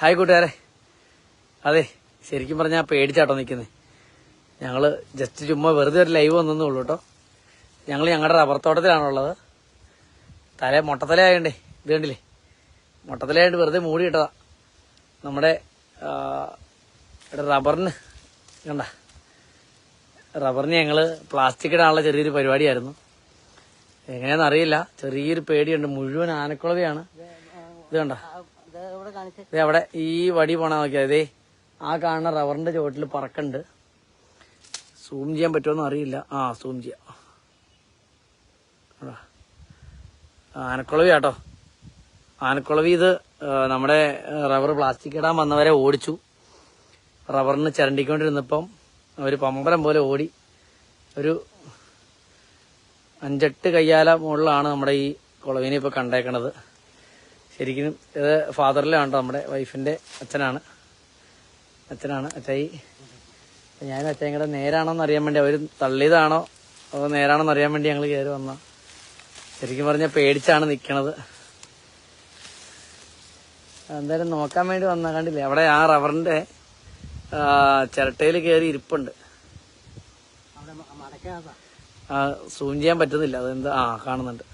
Hi കൂട്ടുകാരെ. അതെ ശരിക്കും പറഞ്ഞാൽ പേടിച്ചാട്ടോ നിൽക്കുന്നത് ഞങ്ങൾ ജസ്റ്റ് ചുമ്മാ വെറുതെ ഒരു ലൈവ് വന്നേ ഉള്ളൂ കേട്ടോ ഞങ്ങൾ ഞങ്ങളുടെ റബ്ബർ തോട്ടത്തിലാണുള്ളത് തല മൊട്ടത്തലയായോണ്ടേ ഇത് കണ്ടില്ലേ? മൊട്ടത്തലയായിട്ട് വെറുതെ മൂടി ഇട്ടതാ. നമ്മുടെ റബ്ബറിന് കണ്ട? റബ്ബറിന് ഞങ്ങൾ പ്ലാസ്റ്റിക് ഇടാനുള്ള ചെറിയൊരു പരിപാടിയായിരുന്നു. എങ്ങനെയാണെന്ന് അറിയില്ല ചെറിയൊരു പേടിയുണ്ട്. മുഴുവൻ ആനക്കുളവയാണ്. ഇത് കണ്ട? അവിടെ ഈ വടി പോണ നോക്കിയാ ഇതേ ആ കാണുന്ന റവറിന്റെ ചുവട്ടിൽ പറക്കണ്ട്. സൂം ചെയ്യാൻ പറ്റുമോന്ന് അറിയില്ല. ആ സൂം ചെയ്യാം? ആനക്കുളവി കേട്ടോ ആനക്കുളവി ഇത് നമ്മുടെ റബ്ബർ പ്ലാസ്റ്റിക് ഇടാൻ വന്നവരെ ഓടിച്ചു. റബ്ബറിന് ചിരണ്ടിക്കൊണ്ടിരുന്നപ്പം ഒരു പമ്പരം പോലെ ഓടി. ഒരു അഞ്ചെട്ട് കയ്യാല മുകളിലാണ് നമ്മുടെ ഈ കുളവിനെ ഇപ്പൊ കണ്ടേക്കണത്. ശരിക്കും ഇത് ഫാദറിലാണ് നമ്മുടെ വൈഫിന്റെ അച്ഛനാണ്. അച്ഛനാണ് അച്ചായി. ഞാൻ ഞാനും അച്ഛൻ കൂടെ നേരാണോന്ന് അറിയാൻ വേണ്ടി അവർ തള്ളിയതാണോ അതോ നേരാണോന്ന് അറിയാൻ വേണ്ടി ഞങ്ങൾ കയറി വന്ന ശരിക്കും പറഞ്ഞാൽ പേടിച്ചാണ് നിക്കണത്. എന്തായാലും നോക്കാൻ വേണ്ടി വന്ന. കണ്ടില്ലേ? അവിടെ ആ റബ്ബറിന്റെ ചിരട്ടയിൽ കയറി ഇരിപ്പുണ്ട്. സൂം ചെയ്യാൻ പറ്റുന്നില്ല. അതെന്താ? ആ കാണുന്നുണ്ട്.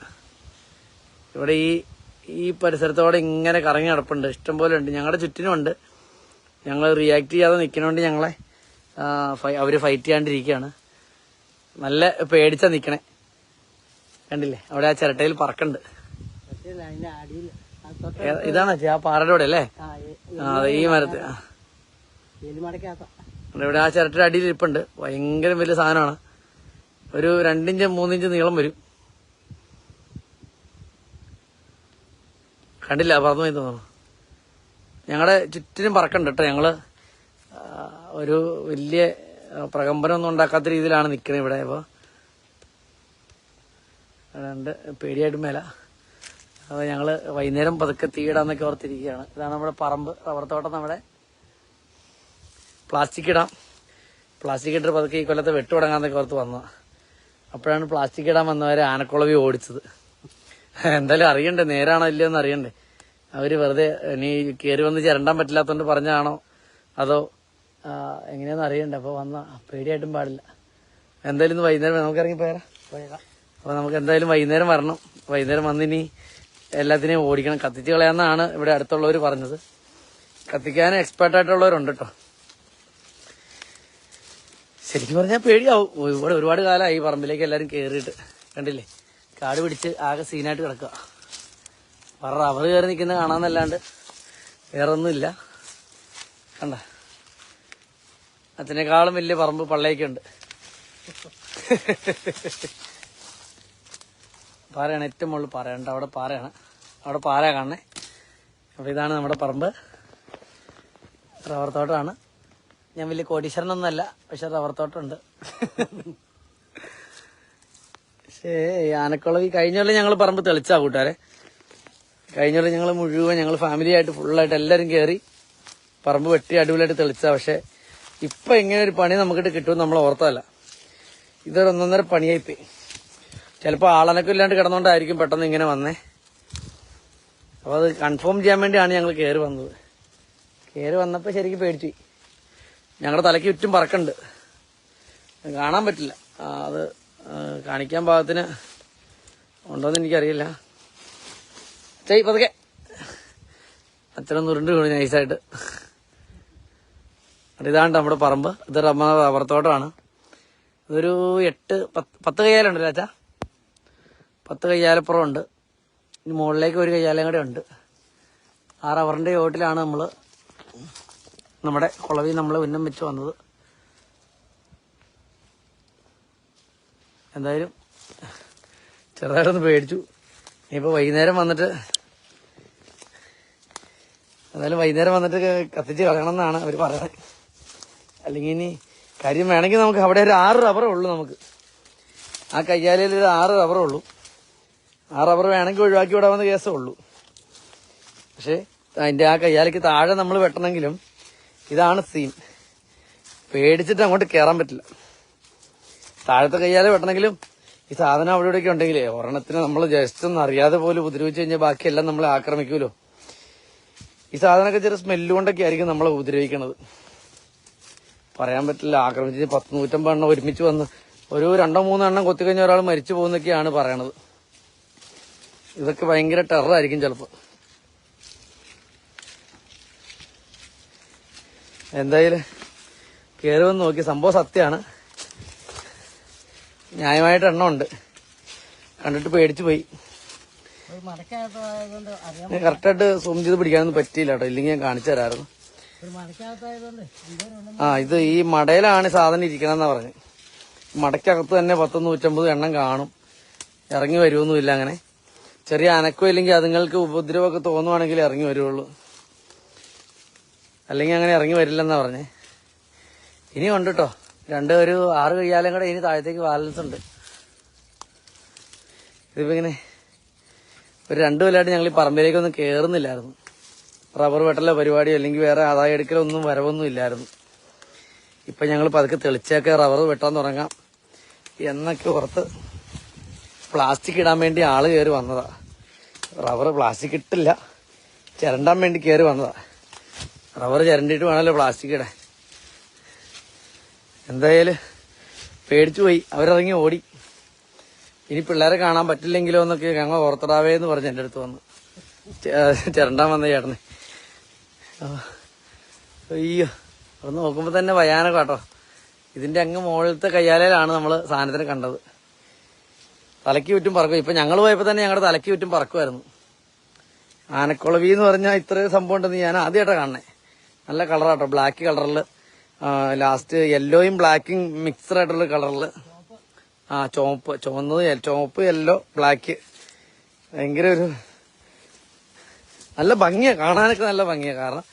ഇവിടെ ഈ ഈ പരിസരത്തോടെ ഇങ്ങനെ കറങ്ങി നടപ്പുണ്ട്. ഇഷ്ടംപോലെ ഉണ്ട്. ഞങ്ങളുടെ ചുറ്റിനുമുണ്ട് ഞങ്ങൾ റിയാക്ട് ചെയ്യാതെ നിൽക്കണോണ്ട് ഞങ്ങളെ അവർ അവർ ഫൈറ്റ് ചെയ്യാണ്ടിരിക്കുകയാണ്. നല്ല പേടിച്ചാ നിൽക്കണേ കണ്ടില്ലേ? അവിടെ ആ ചിരട്ടയിൽ പറക്കുണ്ട്. ഇതാണ് അച്ഛാ ആ പാറയുടെ കൂടെ അല്ലേ? അതെ ഈ മരത്ത് ഇവിടെ ആ ചിരട്ടയുടെ അടിയിൽ ഇരിപ്പുണ്ട്. ഭയങ്കര വലിയ സാധനമാണ്. ഒരു രണ്ടിഞ്ച് മൂന്നിഞ്ച് നീളം വരും. കണ്ടില്ല പറന്നു പോയി തോന്നുന്നു. ഞങ്ങളുടെ ചുറ്റിനും പറക്കണ്ട് കേട്ടോ ഞങ്ങൾ. ഒരു വലിയ പ്രകമ്പനൊന്നും ഉണ്ടാക്കാത്ത രീതിയിലാണ് നിൽക്കുന്നത് ഇവിടെ അപ്പൊ അതുകൊണ്ട് പേടിയായിട്ട് മേല. അപ്പൊ ഞങ്ങൾ വൈകുന്നേരം പതുക്കെ തീയിടാന്നൊക്കെ ഓർത്തിരിക്കുകയാണ്. ഇതാണ് നമ്മുടെ പറമ്പ്. റബ്ബർ തോട്ടം നമ്മുടെ പ്ലാസ്റ്റിക് ഇടാം. പ്ലാസ്റ്റിക് ഇട്ടിട്ട് പതുക്കെ ഈ കൊല്ലത്തെ വെട്ടു തുടങ്ങാന്നൊക്കെ ഓർത്ത് വന്നു അപ്പോഴാണ് പ്ലാസ്റ്റിക് ഇടാൻ വന്നവരെ ആനക്കുളവി ഓടിച്ചത്. എന്തായാലും അറിയണ്ടേ നേരാണോ ഇല്ലയോ എന്ന് അറിയണ്ടേ. അവർ വെറുതെ ഇനി കയറി വന്ന് ചിരണ്ടാൻ പറ്റില്ലാത്തോണ്ട് പറഞ്ഞാണോ അതോ എങ്ങനെയാന്ന് അറിയണ്ടേ? അപ്പൊ വന്ന പേടിയായിട്ടും പാടില്ല. എന്തായാലും ഇന്ന് വൈകുന്നേരം നമുക്ക് ഇറങ്ങി പോയാ അപ്പൊ നമുക്ക് എന്തായാലും വൈകുന്നേരം വരണം. വൈകുന്നേരം വന്നിനി എല്ലാത്തിനെയും ഓടിക്കണം. കത്തിച്ച് കളയാന്നാണ് ഇവിടെ അടുത്തുള്ളവർ പറഞ്ഞത്. കത്തിക്കാൻ എക്സ്പേർട്ട് ആയിട്ടുള്ളവരുണ്ട് കേട്ടോ ശരിക്കും പറഞ്ഞാൽ പേടിയാവും. ഒരുപാട് ഒരുപാട് കാലമായി ഈ പറമ്പിലേക്ക് എല്ലാവരും കയറിയിട്ട് കണ്ടില്ലേ? കാട് പിടിച്ച് ആകെ സീനായിട്ട് കിടക്കുക. വേറെ റബ്ബർ കയറി നിൽക്കുന്ന കാണാന്നല്ലാണ്ട് വേറെ ഒന്നുമില്ല കണ്ട? അതിനേക്കാളും വലിയ പറമ്പ് പള്ളയൊക്കെയുണ്ട് പാറയാണ് ഏറ്റവും മുകളിൽ പാറയുണ്ട് അവിടെ പാറയാണ്. അവിടെ പാറ കാണണേ. അപ്പോൾ ഇതാണ് നമ്മുടെ പറമ്പ്. റബ്ബർ തോട്ടമാണ്. ഞാൻ വലിയ കോടീശ്വരനൊന്നുമല്ല പക്ഷെ റബ്ബർ തോട്ടമുണ്ട്. പക്ഷേ ആനക്കുളവി കഴിഞ്ഞ കൊല്ലം ഞങ്ങൾ പറമ്പ് തെളിച്ചാ കൂട്ടാരെ കഴിഞ്ഞ ഞങ്ങൾ മുഴുവൻ ഞങ്ങൾ ഫാമിലി ആയിട്ട് ഫുള്ളായിട്ട് എല്ലാവരും കയറി പറമ്പ് വെട്ടി അടിപൊളിയായിട്ട് തെളിച്ചാ. പക്ഷെ ഇപ്പൊ ഇങ്ങനെ ഒരു പണി നമുക്കിട്ട് കിട്ടുമെന്ന് നമ്മൾ ഓർത്തല്ല ഇതൊരു ഒന്നൊന്നര പണിയായിപ്പോയി. ചിലപ്പോൾ ആളനക്കം ഇല്ലാണ്ട് കിടന്നുകൊണ്ടായിരിക്കും പെട്ടെന്ന് ഇങ്ങനെ വന്നേ. അപ്പോൾ അത് കൺഫേം ചെയ്യാൻ വേണ്ടിയാണ് ഞങ്ങൾ കയറി വന്നത്. കയറി വന്നപ്പോൾ ശരിക്കും പേടിച്ചു. ഞങ്ങളുടെ തലയ്ക്ക് ചുറ്റും പറക്കുന്നുണ്ട് കാണാൻ പറ്റില്ല. അത് കാണിക്കാൻ പാകത്തിന് ഉണ്ടോന്ന് എനിക്കറിയില്ല. ചെയ് പതുക്കെ. അച്ഛനൊന്ന് ഉരുണ്ട് വീണു നൈസായിട്ട്. അത് ഇതാണ് നമ്മുടെ പറമ്പ്. ഇത് റബ്ബ റബ്ബർ തോട്ടമാണ് ഇതൊരു എട്ട് പത്ത് കയ്യാലുണ്ടല്ലോ അച്ഛാ? പത്ത് കയ്യാലപ്പുറം ഉണ്ട്. ഇനി മുകളിലേക്ക് ഒരു കയ്യാലയും കൂടെ ഉണ്ട്. ആ റബ്ബറിന്റെ ചോട്ടിലാണ് നമ്മൾ നമ്മുടെ കുളവിൽ നമ്മൾ ഉന്നം വെച്ച് വന്നത്. എന്തായാലും ചെറുതായിട്ടൊന്ന് പേടിച്ചു. ഇനിയിപ്പോ വൈകുന്നേരം വന്നിട്ട് എന്തായാലും വൈകുന്നേരം വന്നിട്ട് കത്തിച്ച് കളയണം എന്നാണ് അവർ പറയുന്നത്. അല്ലെങ്കിൽ ഇനി കാര്യം വേണമെങ്കിൽ നമുക്ക് അവിടെ ഒരു ആറ് റബ്ബറേ ഉള്ളൂ നമുക്ക്. ആ കയ്യാലയിൽ ഒരു ആറ് റബ്ബറേ ഉള്ളൂ. ആ റബ്ബർ വേണമെങ്കിൽ ഒഴിവാക്കി വിടാവുന്ന കേസേ ഉള്ളൂ. പക്ഷേ അതിന്റെ ആ കയ്യാലയ്ക്ക് താഴെ നമ്മൾ വെട്ടണമെങ്കിലും ഇതാണ് സീൻ പേടിച്ചിട്ട് അങ്ങോട്ട് കയറാൻ പറ്റില്ല. താഴത്തെ കയ്യാലെ വെട്ടണമെങ്കിലും ഈ സാധനം അവിടെ ഇവിടെയൊക്കെ ഉണ്ടെങ്കിലേ ഒരെണ്ണത്തിന് നമ്മൾ ജസ്റ്റ് ഒന്ന് അറിയാതെ പോലും ഉപദ്രവിച്ചു കഴിഞ്ഞാൽ ബാക്കിയെല്ലാം നമ്മളെ ആക്രമിക്കുമല്ലോ ഈ സാധനമൊക്കെ ചെറിയ സ്മെല്ല് കൊണ്ടൊക്കെ ആയിരിക്കും നമ്മളെ ഉപദ്രവിക്കണത്. പറയാൻ പറ്റില്ല ആക്രമിച്ച് പത്ത് നൂറ്റമ്പത് എണ്ണം ഒരുമിച്ച് വന്ന് ഒരു രണ്ടോ മൂന്നോ എണ്ണം കൊത്തിക്കഴിഞ്ഞ ഒരാൾ മരിച്ചു പോകുന്നൊക്കെയാണ് പറയണത്. ഇതൊക്കെ ഭയങ്കര ടെററായിരിക്കും ചിലപ്പോൾ എന്തായാലും കയറി വന്ന് നോക്കി സംഭവം സത്യമാണ്. ന്യായമായിട്ട് എണ്ണ ഉണ്ട് കണ്ടിട്ട് പേടിച്ചു പോയി. കറക്റ്റായിട്ട് സൂം ചെയ്ത് പിടിക്കാനൊന്നും പറ്റിയില്ല കേട്ടോ. ഇല്ലെങ്കിൽ ഞാൻ കാണിച്ചു തരാമായിരുന്നു ആ ഇത് ഈ മടയിലാണ് സാധനം ഇരിക്കണമെന്നാ പറഞ്ഞു. മടക്കകത്ത് തന്നെ പത്ത് നൂറ്റമ്പത് എണ്ണം കാണും. ഇറങ്ങി വരുമൊന്നുമില്ല അങ്ങനെ. ചെറിയ അനക്കോ ഇല്ലെങ്കിൽ അതുങ്ങൾക്ക് ഉപദ്രവമൊക്കെ തോന്നുവാണെങ്കിൽ ഇറങ്ങി വരുള്ളൂ അല്ലെങ്കിൽ അങ്ങനെ ഇറങ്ങി വരില്ലെന്നാ പറഞ്ഞേ. ഇനി ഉണ്ട് കേട്ടോ. രണ്ട് ഒരു ആറ് കഴിയാലും കൂടെ ഇനി താഴത്തേക്ക് ബാലൻസ് ഉണ്ട്. ഇതിപ്പോ ഇങ്ങനെ ഒരു രണ്ടു കൊല്ലമായിട്ട് ഞങ്ങൾ ഈ പറമ്പിലേക്ക് ഒന്നും കയറുന്നില്ലായിരുന്നു റബ്ബർ വെട്ടലോ പരിപാടിയോ അല്ലെങ്കിൽ വേറെ ആദായം എടുക്കലോ ഒന്നും വരവൊന്നും ഇല്ലായിരുന്നു. ഇപ്പൊ ഞങ്ങൾ പതുക്കെ തെളിച്ചൊക്കെ റബ്ബർ വെട്ടാൻ തുടങ്ങാം. എന്നൊക്കെ ഓർത്ത് പ്ലാസ്റ്റിക് ഇടാൻ വേണ്ടി ആൾ കയറി വന്നതാ. റബ്ബർ പ്ലാസ്റ്റിക് ഇട്ടില്ല. ചിരണ്ടാൻ വേണ്ടി കയറി വന്നതാ. റബ്ബർ ചിരണ്ടിട്ട് വേണമല്ലോ പ്ലാസ്റ്റിക് ഇടാൻ. എന്തായാലും പേടിച്ചു പോയി. അവരിറങ്ങി ഓടി. ഇനി പിള്ളേരെ കാണാൻ പറ്റില്ലെങ്കിലോ എന്നൊക്കെ ഞങ്ങൾ ഓർത്തടാവേ എന്ന് പറഞ്ഞ് എന്റെ അടുത്ത് വന്ന്. ചിരണ്ടാൻ വന്ന ചേട്ടന്. അയ്യോ അവിടെ നോക്കുമ്പോ തന്നെ ഭയാനക കേട്ടോ. ഇതിന്റെ അങ്ങ് മുകളിലത്തെ കയ്യാലയിലാണ് നമ്മൾ സാധനത്തിന് കണ്ടത്. തലയ്ക്ക് ചുറ്റും പറക്കും. ഇപ്പൊ ഞങ്ങൾ പോയപ്പോൾ തന്നെ ഞങ്ങളുടെ തലയ്ക്ക് ചുറ്റും പറക്കുമായിരുന്നു ആനക്കുളവി എന്ന് പറഞ്ഞാൽ ഇത്രയും സംഭവം ഉണ്ടെന്ന് ഞാൻ ആദ്യമായിട്ടാണ് കാണണേ നല്ല കളറാട്ടോ ബ്ലാക്ക് കളറിൽ ലാസ്റ്റ് യെല്ലോയും ബ്ലാക്കും മിക്സഡ് ആയിട്ടുള്ള കളറിൽ ആ ചുവപ്പ്. ചുവന്നത് ചുവപ്പ് യെല്ലോ ബ്ലാക്ക് ഭയങ്കര ഒരു നല്ല ഭംഗിയാണ് കാണാനൊക്കെ നല്ല ഭംഗിയാണ് കാരണം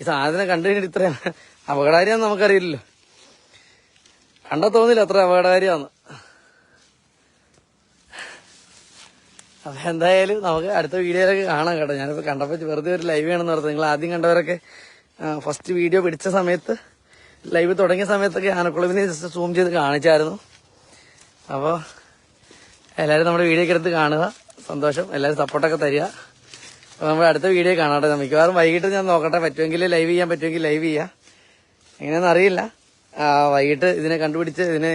ഈ സാധനം കണ്ടു കഴിഞ്ഞിട്ട് ഇത്രയും അപകടകാരിയാന്ന് നമുക്കറിയില്ലല്ലോ. കണ്ടാ തോന്നില്ല അത്ര അപകടകാരിയാന്ന്. അപ്പൊ എന്തായാലും നമുക്ക് അടുത്ത വീഡിയോയിലൊക്കെ കാണാം കേട്ടോ. ഞാനിപ്പോ കണ്ടപ്പോ വെറുതെ ഒരു ലൈവ് ആണെന്ന് പറഞ്ഞത് നിങ്ങൾ ആദ്യം കണ്ടവരൊക്കെ ഫസ്റ്റ് വീഡിയോ പിടിച്ച സമയത്ത് ലൈവ് തുടങ്ങിയ സമയത്തൊക്കെ ആനക്കുളവിനെ ജസ്റ്റ് സൂം ചെയ്ത് കാണിച്ചായിരുന്നു. അപ്പോൾ എല്ലാവരും നമ്മുടെ വീഡിയോ ഒക്കെ എടുത്ത് കാണുക. സന്തോഷം. എല്ലാവരും സപ്പോർട്ടൊക്കെ തരിക. അപ്പോൾ നമ്മുടെ അടുത്ത വീഡിയോ കാണാട്ടെ മിക്കവാറും വൈകിട്ട് ഞാൻ നോക്കട്ടെ. പറ്റുമെങ്കിൽ ലൈവ് ചെയ്യാൻ പറ്റുമെങ്കിൽ ലൈവ് ചെയ്യാം. എങ്ങനെയാണെന്ന് അറിയില്ല. വൈകിട്ട് ഇതിനെ കണ്ടുപിടിച്ച് ഇതിനെ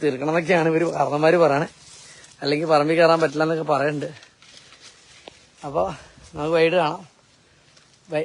തീർക്കണം എന്നൊക്കെയാണ് ഇവർ കാരണന്മാർ പറയണേ. അല്ലെങ്കിൽ പറമ്പിൽ കയറാൻ പറ്റില്ല എന്നൊക്കെ പറയുന്നുണ്ട് അപ്പോൾ നമുക്ക് വൈകിട്ട് കാണാം. ബൈ.